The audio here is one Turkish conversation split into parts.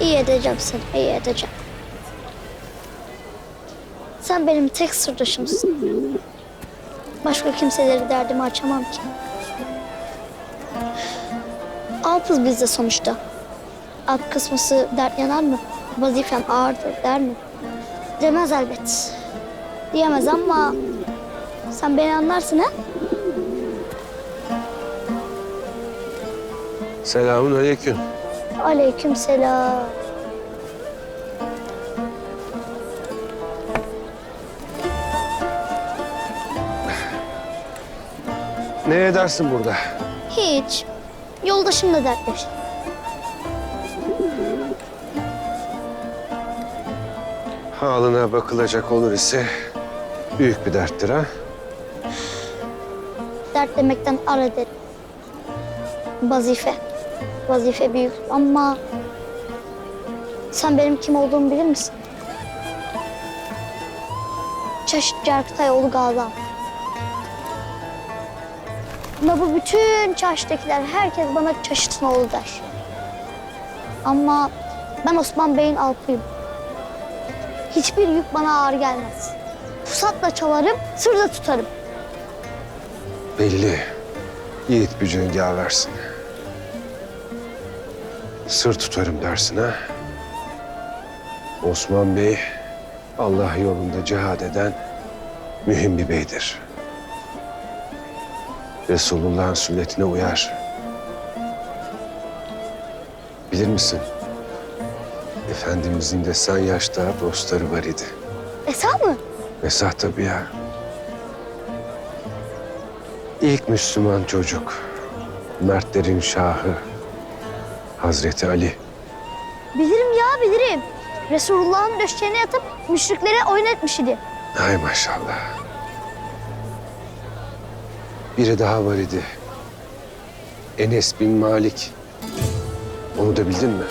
İyi edeceğim seni, iyi edeceğim. Sen benim tek sırdaşımsın. Başka kimseleri derdimi açamam ki. Altız bizde sonuçta. Alt kısmısı dert yanar mı? Vazifem ağırdır der mi? Demez elbet. Diyemez ama sen beni anlarsın ha? Selamun aleyküm. Aleyküm selam. Ne edersin burada? Hiç. Yoldaşımla dertleş. Halına bakılacak olur ise büyük bir derttir ha. Dert demekten ar ederim. Vazife. Vazife büyük ama sen benim kim olduğumu bilir misin? Çeşit Cerkutayoğlu Gazi. Ama bu bütün çarşıdakiler herkes bana çeşitin oğlu der. Ama ben Osman Bey'in alpıyım. Hiçbir yük bana ağır gelmez. Pusatla çalarım, sırda tutarım. Belli. Yiğit bir cengaversin. Sır tutarım dersin ha. Osman Bey Allah yolunda cihad eden mühim bir beydir. Resulullah'ın sünnetine uyar. Bilir misin? Efendimizin de sen yaşta dostları var idi. Esra mı? Esah tabii ya. İlk Müslüman çocuk. Mertlerin şahı. Hazreti Ali. Bilirim ya bilirim. Resulullah'ın döşeğine yatıp müşriklere oyun etmiş idi. Ay maşallah. Biri daha var idi. Enes bin Malik. Onu da bildin mi?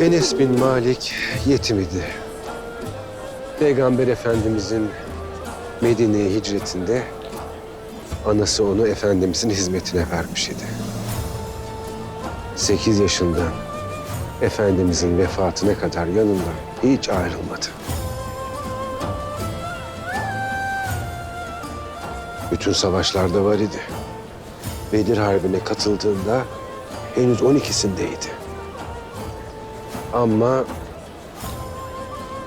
Enes bin Malik yetim idi. Peygamber Efendimizin Medine'ye hicretinde anası onu Efendimizin hizmetine vermiş idi. Sekiz yaşında Efendimizin vefatına kadar yanından hiç ayrılmadı. Bütün savaşlarda var idi. Bedir Harbi'ne katıldığında henüz 12'sindeydi. Ama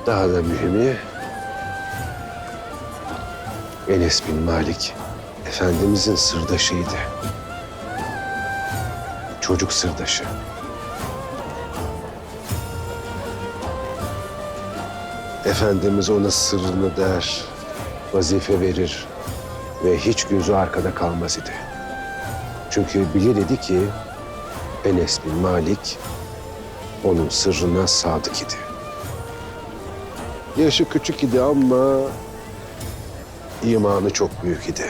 daha da mühimi Enes bin Malik Efendimizin sırdaşıydı. Çocuk sırdaşı. Efendimiz ona sırrını der, vazife verir ve hiç gözü arkada kalmaz idi. Çünkü bilir idi ki Enes bin Malik onun sırrına sadık idi. Yaşı küçük idi ama imanı çok büyük idi.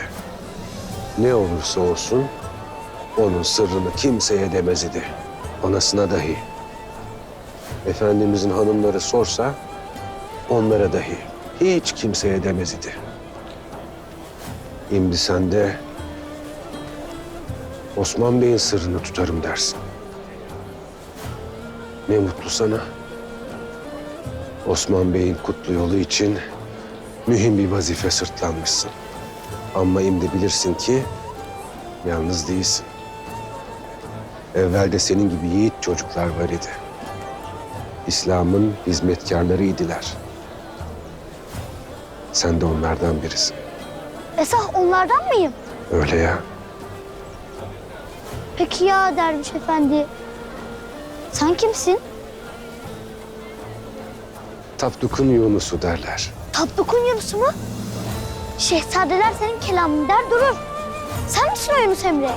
Ne olursa olsun onun sırrını kimseye demez idi. Anasına dahi. Efendimizin hanımları sorsa onlara dahi hiç kimseye demez idi. Şimdi sen de Osman Bey'in sırrını tutarım dersin. Ne mutlu sana. Osman Bey'in kutlu yolu için mühim bir vazife sırtlanmışsın. Ama şimdi bilirsin ki yalnız değilsin. Evvelde senin gibi yiğit çocuklar var idi. İslam'ın hizmetkarlarıydılar. Sen de onlardan birisin. Esah onlardan mıyım? Öyle ya. Peki ya derviş efendi? Sen kimsin? Tapduk'un Yunus'u derler. Tatlıkun Yunus'u mu? Şehzadeler senin kelamını der durur. Sen misin o Yunus Emre?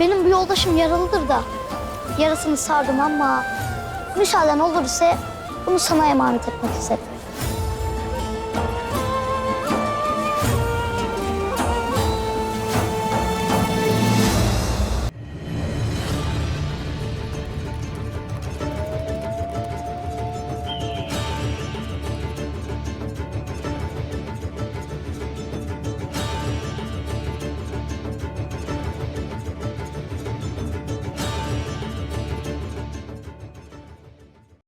Benim bu yoldaşım yaralıdır da. Yarasını sardım ama müsaaden olursa bunu sana emanet etmek istedim.